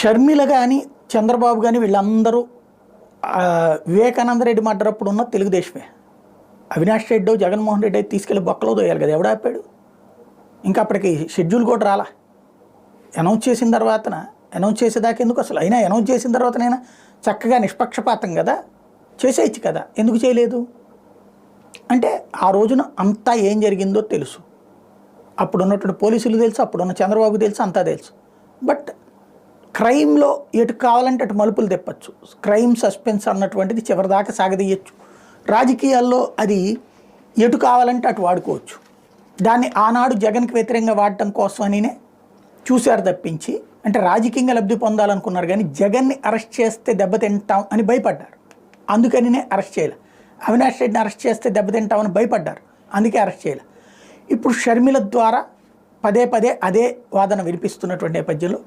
షర్మిల కానీ చంద్రబాబు కానీ వీళ్ళందరూ వివేకానంద రెడ్డి మడ్డరప్పుడు ఉన్న తెలుగుదేశమే. అవినాష్ రెడ్డి జగన్మోహన్ రెడ్డి అయితే తీసుకెళ్ళి బొక్కలో దోయాలి కదా ఎవడ ఆపాడు? ఇంకా అప్పటికి షెడ్యూల్ కూడా రాలా. అనౌన్స్ చేసిన తర్వాతన అనౌన్స్ చేసేదాకా ఎందుకు అసలు? అయినా అనౌన్స్ చేసిన తర్వాతనైనా చక్కగా నిష్పక్షపాతం కదా చేసేయచ్చు కదా ఎందుకు చేయలేదు? అంటే ఆ రోజున అంతా ఏం జరిగిందో తెలుసు. అప్పుడు ఉన్నటువంటి పోలీసులు తెలుసు అప్పుడున్న చంద్రబాబు తెలుసు అంతా తెలుసు. బట్ క్రైమ్లో ఎటు కావాలంటే అటు మలుపులు తెప్పచ్చు. క్రైమ్ సస్పెన్స్ అన్నటువంటిది చివరిదాకా సాగదీయచ్చు. రాజకీయాల్లో అది ఎటు కావాలంటే అటు వాడుకోవచ్చు. దాన్ని ఆనాడు జగన్కి వ్యతిరేకంగా వాడటం కోసం కోసమనినే చూశారు తప్పించి అంటే రాజకీయంగా లబ్ధి పొందాలనుకున్నారు కానీ జగన్ని అరెస్ట్ చేస్తే దెబ్బతింటాం అని భయపడ్డారు. అందుకనినే అరెస్ట్ చేయలే. అవినాష్ రెడ్డిని అరెస్ట్ చేస్తే దెబ్బతింటామని భయపడ్డారు. అందుకే అరెస్ట్ చేయలే. ఇప్పుడు షర్మిల ద్వారా పదే పదే అదే వాదన వినిపిస్తున్నటువంటి నేపథ్యంలో